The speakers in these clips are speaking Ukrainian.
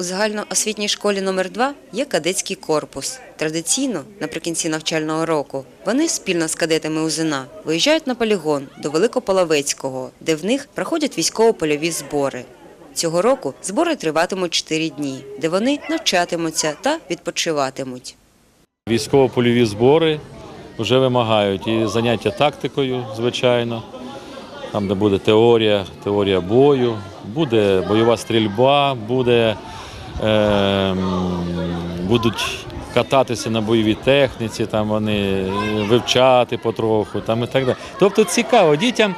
У загальноосвітній школі номер 2 є кадетський корпус. Традиційно, наприкінці навчального року, вони спільно з кадетами УЗНА виїжджають на полігон до Великополовецького, де в них проходять військово-польові збори. Цього року збори триватимуть 4 дні, де вони навчатимуться та відпочиватимуть. Військово-польові збори вже вимагають і заняття тактикою, звичайно. Там, де буде теорія, теорія бою, буде бойова стрільба, буде, будуть кататися на бойовій техніці, там вони вивчати потроху там і так далі. Тобто цікаво дітям,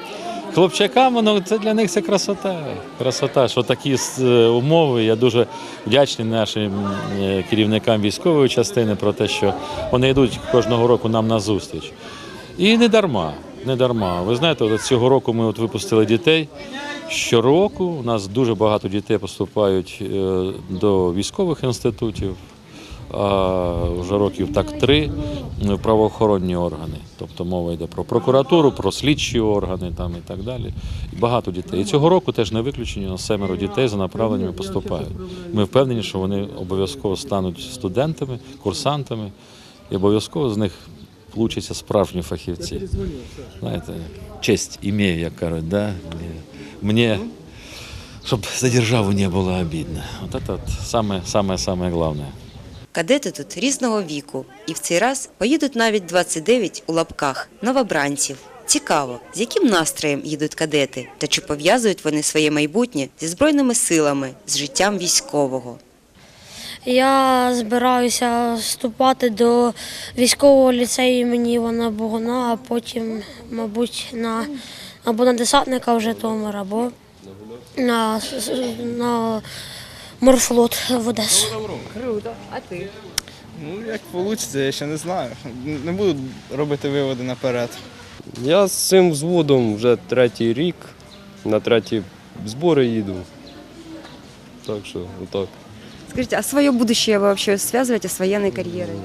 хлопчакам, воно це для них це красота. Красота, що такі е, умови. Я дуже вдячний нашим е, керівникам військової частини про те, що вони йдуть кожного року нам на зустріч. І не дарма, не дарма. Ви знаєте, от цього року ми от випустили дітей. Щороку у нас дуже багато дітей поступають е, до військових інститутів, а вже років так три в правоохоронні органи. Тобто мова йде про прокуратуру, про слідчі органи там і так далі. І багато дітей. І цього року теж не виключення, у нас семеро дітей за направленнями поступають. Ми впевнені, що вони обов'язково стануть студентами, курсантами, і обов'язково з них получаться справжні фахівці. Знаєте, честь імею, як кажуть, да? мені, щоб за державу не було обідно. От це от саме, саме, саме головне. Кадети тут різного віку, і в цей раз поїдуть навіть 29 у лапках новобранців. Цікаво, з яким настроєм їдуть кадети та чи пов'язують вони своє майбутнє зі збройними силами, з життям військового. Я збираюся вступати до військового ліцею імені Івана Богуна, а потім, мабуть, на або на десантника в Житомир, або на, на морфлот в Одесу. Ну, як вийде, я ще не знаю. Не буду робити виводи наперед. Я з цим взводом вже третій рік, на треті збори їду. Так що, отак. Скажите, а своє будущее ви вообще связываете з воєнною кар'єрою?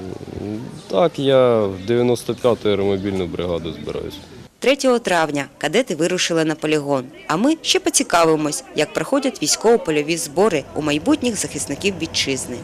Так, я в 95-ту аеромобільну бригаду збираюсь. 3 травня кадети вирушили на полігон, а ми ще поцікавимось, як проходять військово-польові збори у майбутніх захисників вітчизни.